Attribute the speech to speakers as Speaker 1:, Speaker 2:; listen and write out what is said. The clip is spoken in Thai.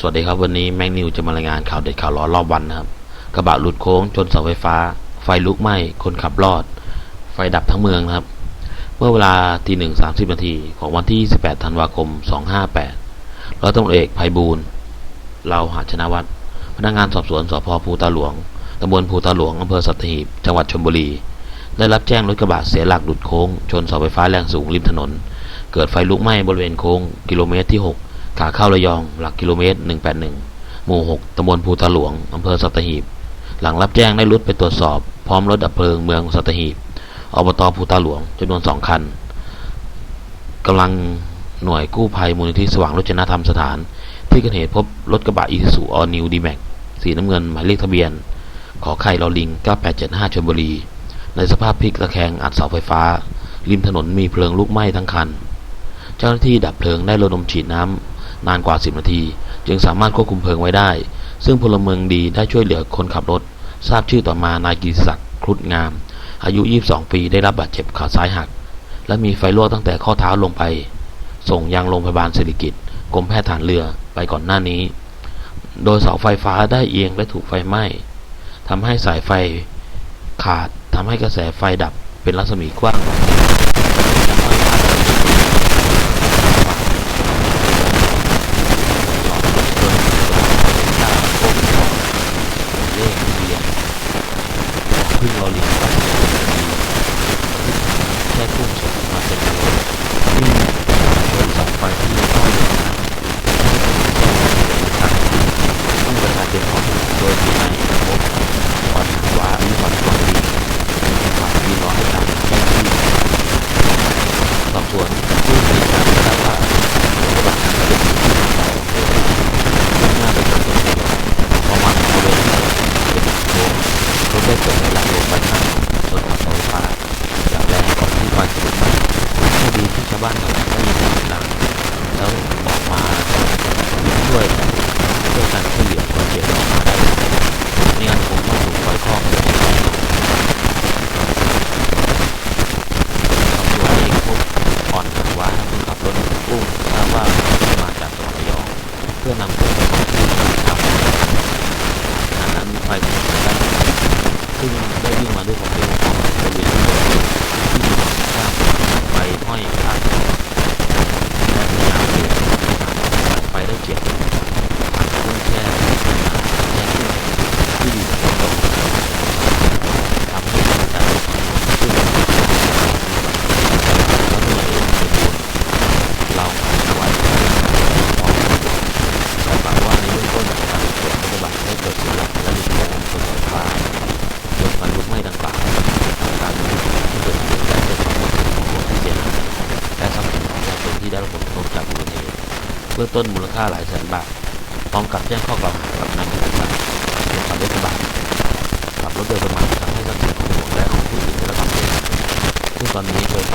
Speaker 1: สวัสดีครับวันนี้แมกนิวจะมารายงานข่าวเด็ดข่าวร้อนรอบวันนะครับ กระบะหลุดโค้งชนเสาไฟฟ้า ไฟลุกไหม้คนขับรอด ไฟดับทั้งเมืองนะครับ เมื่อเวลาตีหนึ่งสามสิบนาทีของวันที่28ธันวาคม 258ร้อยตำรวจเอกไพบูลเราหาชนะวัฒน์พนักงานสอบสวนสพภูตาหลวงตำบลภูตาหลวงอำเภอสัตหีบจังหวัดชลบุรี ได้รับแจ้งรถกระบะเสียหลักหลุดโค้ง ชนเสาไฟฟ้าแรงสูงริมถนน เกิดไฟลุกไหม้บริเวณโค้งกิโลเมตรที่ 6 ขาเข้าระยองหลักกิโลเมตร 181 หมู่ 6ตำบลภูตาหลวงอำเภอสัตหีบ หลังรับแจ้งได้รุดไปตรวจสอบ พร้อมรถดับเพลิงเมืองสัตหีบอบตภูตาหลวงจำนวนสองคันกำลังหน่วยกู้ภัยมูลนิธิสว่างรจนธรรมสถาน ที่เกิดเหตุพบรถกระบะอีซูซูออนิวดีแม็กสีน้ำเงินหมายเลขทะเบียน ขอไข่ลอลิง 9875ชลบุรี ในสภาพพลิกตะแคงอัดเสาไฟฟ้า ริมถนนมีเพลิงลุกไหม้ทั้งคัน เจ้าหน้าที่ดับเพลิงได้ระดมฉีดน้ำ นานกว่า 10 นาที จึงสามารถควบคุมเพลิงไว้ได้ ซึ่งพลเมืองดีได้ช่วยเหลือคนขับรถ ทราบชื่อต่อมานายกิศักดิ์ครุฑงาม อายุ 22 ปีได้รับบาดเจ็บขาซ้ายหัก และมีไฟรั่วตั้งแต่ข้อเท้าลงไป ส่งยังโรงพยาบาลสิริกิติ์กรมแพทย์ฐานเรือไปก่อนหน้านี้ โดยเสาไฟฟ้าได้เอียงและถูกไฟไหม้ทำให้สายไฟขาดทำให้กระแสไฟดับเป็นรัศมีกว้างเลขทะเบียนพึ่งลอลิงปัสสาวะแค่พุ่งชนมาเป็นรถวิ่งชนเสาไฟที่เข้าเลยนะต้องประชาชน ของโดยที่ไม่พบก่อนวาหรือก่อนก่อนดีฝากมีน้อยให้ตามแจ้งที่สอบสวนผู้บริการทราบว่าระหว่างการเป็นที่ที่สองมุ่งหน้าไปทางตนเองประมาณบริเวณที่เป็นโค้งรถได้เกิดในหลักลงไปข้างชนกับเสาไฟฟ้าอย่างแรงก่อนที่ไฟจะลุกไหม้โชคดีที่ชาวบ้านแถวนั้นได้ยินเสียงดังแล้วออกมาช่วยกันช่วยกันช่วยเหลือคนเจ็บออกมาได้ไม่งั้นคงต้องถูกไฟคลอกเลยตำรวจเองพบอ่อนกันว่าคนขับรถบรรทุกกุ้งทราบว่ามาจากจังหวัดระยองเพื่อนำตัวไปส่งที่โรงพยาบาขณะนั้นไฟกำลังจะได้ซึ่งได้วิ่งมาด้วยของเร็วของบริเวณที่อยู่ข้างไฟห้อยข้างและพยายามเบี่ยงหาไฟได้เฉียดผ่านเครื่องแช่แช่เครื่องที่อยู่บนโต๊ะทำให้การจัดขึ้นแล้วตัวเองเป็นบุญเราเอาไว้พร้อมแต่ฝากว่าในเบื้องต้นการตรวจปฏิบัติให้เกิดเสียหลักและหลุดโค้งบนไฟฟ้าจนไฟลุกไหม้ดังกล่าวทำการที่เกิดเหตุและเกิดความหมดของผู้ที่เสียหายและทรัพย์สินของประชาชน ที่ได้รับผลกระทบจากอุบัติเหตุเบื้องต้นมูลค่าหลายแสนบาทพร้อมกับแจ้งข้อกล่าวหากับนายกิติศักดิ์เป็นขับรถกระบะขับรถโดยประมาททำให้ทรัพย์สินของตนและของผู้อื่นได้รับความเสียหายซึ่งตอนนี้เธอ